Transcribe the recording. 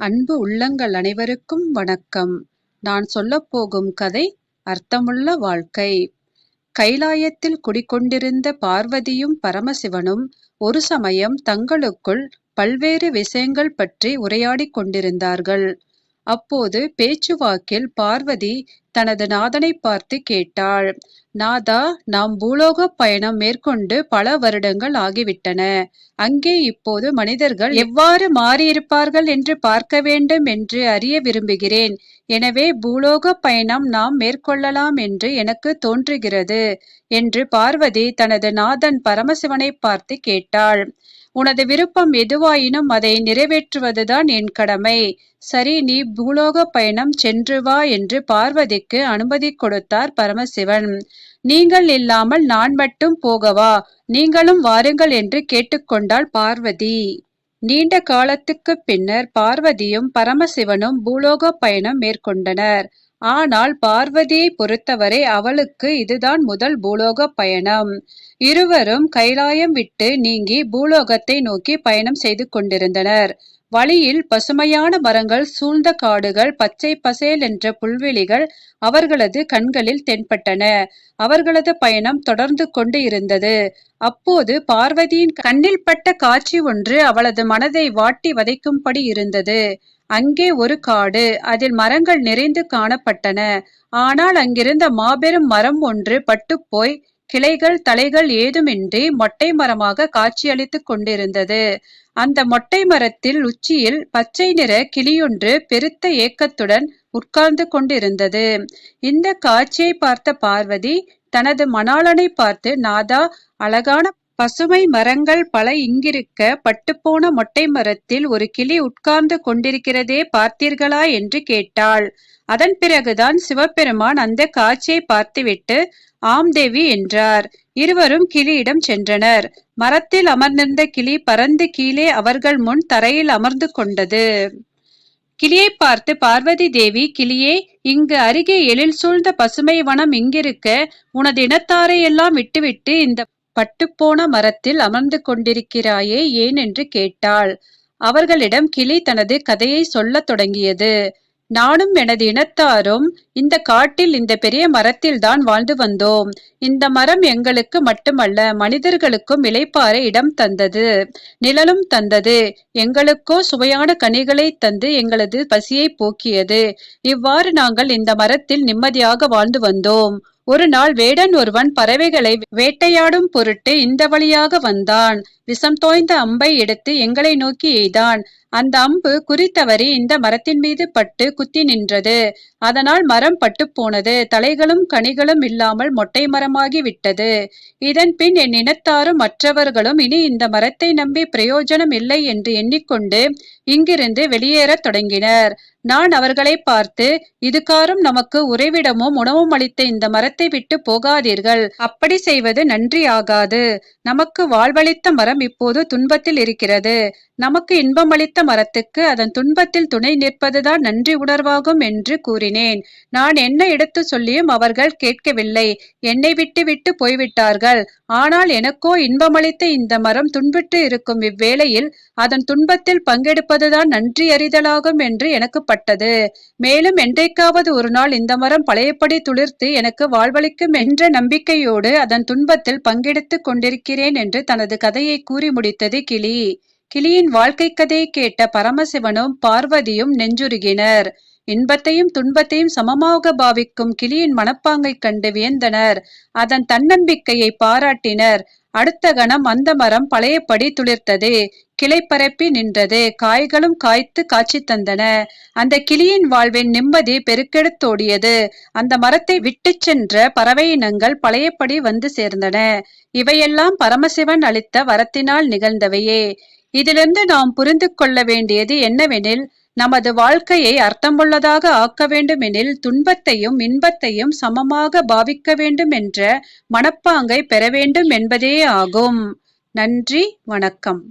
அன்பு உள்ளங்கள் அனைவருக்கும் வணக்கம். நான் சொல்லப்போகும் கதை அர்த்தமுள்ள வாழ்க்கை. கைலாயத்தில் குடிக்கொண்டிருந்த பார்வதியும் பரமசிவனும் ஒரு சமயம் தங்களுக்குள் பல்வேறு விஷயங்கள் பற்றி உரையாடிக் கொண்டிருந்தார்கள். அப்போது பேச்சுவாக்கில் பார்வதி தனது நாதனை பார்த்து கேட்டாள் நாதா நாம் பூலோக பயணம் மேற்கொண்டு பல வருடங்கள் ஆகிவிட்டன. அங்கே இப்போது மனிதர்கள் எவ்வாறு மாறியிருப்பார்கள் என்று பார்க்க வேண்டும் என்று அறிய விரும்புகிறேன். எனவே பூலோக பயணம் நாம் மேற்கொள்ளலாம் என்று எனக்கு தோன்றுகிறது என்று பார்வதி தனது நாதன் பரமசிவனை பார்த்து கேட்டாள். உனது விருப்பம் எதுவாயினும் அதை நிறைவேற்றுவதுதான் என் கடமை. சரி நீ பூலோக பயணம் சென்று வா என்று பார்வதிக்கு அனுமதி கொடுத்தார் பரமசிவன். நீங்கள் இல்லாமல் நான் மட்டும் போகவா? நீங்களும் வாருங்கள் என்று கேட்டுக்கொண்டாள் பார்வதி. நீண்ட காலத்துக்கு பின்னர் பார்வதியும் பரமசிவனும் பூலோக பயணம் மேற்கொண்டனர். ஆனால் பார்வதியை பொறுத்தவரை அவளுக்கு இதுதான் முதல் பூலோக பயணம். இருவரும் கைலாயம் விட்டு நீங்கி பூலோகத்தை நோக்கி பயணம் செய்து கொண்டிருந்தனர். வழியில் பசுமையான மரங்கள் சூழ்ந்த காடுகள் பச்சை பசேல் என்ற புல்வெளிகள் அவர்களது கண்களில் தென்பட்டன. அவர்களது பயணம் தொடர்ந்து கொண்டு இருந்தது. அப்போது பார்வதியின் கண்ணில் பட்ட காட்சி ஒன்று அவளது மனதை வாட்டி வதைக்கும்படி இருந்தது. அங்கே ஒரு காடு. அதில் மரங்கள் நிறைந்து காணப்பட்டன. ஆனால் அங்கிருந்த மாபெரும் மரம் ஒன்று பட்டுப்போய் கிளைகள் தலைகள் ஏதுமின்றி மொட்டை மரமாக காட்சியளித்துக் கொண்டிருந்தது. அந்த மொட்டை மரத்தில் உச்சியில் பச்சை நிற கிளியொன்று பெருத்த ஏக்கத்துடன் உட்கார்ந்து கொண்டிருந்தது. இந்த காட்சியை பார்த்த பார்வதி தனது மணாளனை பார்த்து நாதா அழகான பசுமை மரங்கள் பல இங்கிருக்க பட்டுப்போன மொட்டை மரத்தில் ஒரு கிளி உட்கார்ந்து கொண்டிருக்கிறதே பார்த்தீர்களா என்று கேட்டாள். அதன் பிறகுதான் சிவபெருமான் அந்த காட்சியை பார்த்துவிட்டு ஆம் தேவி என்றார். இருவரும் கிளியிடம் சென்றனர். மரத்தில் அமர்ந்திருந்த கிளி பறந்து கீழே அவர்கள் முன் தரையில் அமர்ந்து கொண்டது. கிளியை பார்த்து பார்வதி தேவி கிளியே இங்கு அருகே எழில் சூழ்ந்த பசுமை வனம் இங்கிருக்க உனது இனத்தாரையெல்லாம் விட்டுவிட்டு இந்த பட்டுப்போன மரத்தில் அமர்ந்து கொண்டிருக்கிறாயே ஏன் என்று கேட்டாள். அவர்களிடம் கிளி தனது கதையை சொல்லத் தொடங்கியது. நானும் எனது இனத்தாரும் இந்த காட்டில் இந்த பெரிய மரத்தில் தான் வாழ்ந்து வந்தோம். இந்த மரம் எங்களுக்கு மட்டுமல்ல மனிதர்களுக்கும் இலைப்பார இடம் தந்தது நிழலும் தந்தது. எங்களுக்கோ சுவையான கனிகளை தந்து எங்களது பசியை போக்கியது. இவ்வாறு நாங்கள் இந்த மரத்தில் நிம்மதியாக வாழ்ந்து வந்தோம். ஒரு நாள் வேடன் ஒருவன் பறவைகளை வேட்டையாடும் பொருட்டு இந்த வழியாக வந்தான். விஷம் தோய்ந்த அம்பை எடுத்து எங்களை நோக்கி எய்தான். அந்த அம்பு குறித்தவரி இந்த மரத்தின் மீது பட்டு குத்தி நின்றது. அதனால் மரம் பட்டு போனது. தலைகளும் கனிகளும் இல்லாமல் மொட்டை மரமாகி விட்டது. இதன் பின் என் இனத்தாரும் மற்றவர்களும் இனி இந்த மரத்தை நம்பி பிரயோஜனம் இல்லை என்று எண்ணிக்கொண்டு இங்கிருந்து வெளியேறத் தொடங்கினர். நான் அவர்களை பார்த்து இதுகாரும் நமக்கு உறைவிடமும் உணவும் அளித்த இந்த மரத்தை விட்டு போகாதீர்கள். அப்படி செய்வது நன்றி ஆகாது. நமக்கு வாழ்வளித்த மரம் இப்போது துன்பத்தில் இருக்கிறது. நமக்கு இன்பம் அளித்த மரத்துக்கு அதன் துன்பத்தில் துணை நிற்பதுதான் நன்றி உணர்வாகும் என்று கூறினேன். நான் என்ன எடுத்து சொல்லியும் அவர்கள் கேட்கவில்லை. என்னை விட்டு விட்டு போய்விட்டார்கள். ஆனால் எனக்கோ இன்பமளித்த இந்த மரம் துன்புற்று இருக்கும் இவ்வேளையில் அதன் துன்பத்தில் பங்கெடுப்பதுதான் நன்றி அறிதலாகும் என்று எனக்கு ஏற்பட்டது மேலும் என்றைக்காவது ஒரு நாள் இந்த மரம் பழையபடி துளிர்த்து எனக்கு வாழ்வளிக்கும் என்ற நம்பிக்கையோடு அதன் துன்பத்தில் பங்கெடுத்துக் கொண்டிருக்கிறேன் என்று தனது கதையை கூறி முடித்தது கிளி. கிளியின் வாழ்க்கை கதையை கேட்ட பரமசிவனும் பார்வதியும் நெஞ்சுருகினர். இன்பத்தையும் துன்பத்தையும் சமமாக பாவிக்கும் கிளியின் மனப்பாங்கை கண்டு வியந்தனர். அதன் தன்னம்பிக்கையை பாராட்டினர். அடுத்த கணம் அந்த மரம் பழையபடி துளிர்த்தது. கிளை பரப்பி நின்றது. காய்களும் காய்த்து காட்சி தந்தன. அந்த கிளியின் வாழ்வின் நிம்மதி பெருக்கெடுத்தோடியது. அந்த மரத்தை விட்டு சென்ற பறவை இனங்கள் பழையபடி வந்து சேர்ந்தன. இவையெல்லாம் பரமசிவன் அளித்த வரத்தினால் நிகழ்ந்தவையே. இதிலிருந்து நாம் புரிந்து கொள்ள வேண்டியது என்னவெனில் நமது வாழ்க்கையை அர்த்தமுள்ளதாக ஆக்க வேண்டுமெனில் துன்பத்தையும் இன்பத்தையும் சமமாக பாவிக்க வேண்டும் என்ற மனப்பாங்கை பெற வேண்டும் என்பதே ஆகும் நன்றி வணக்கம்.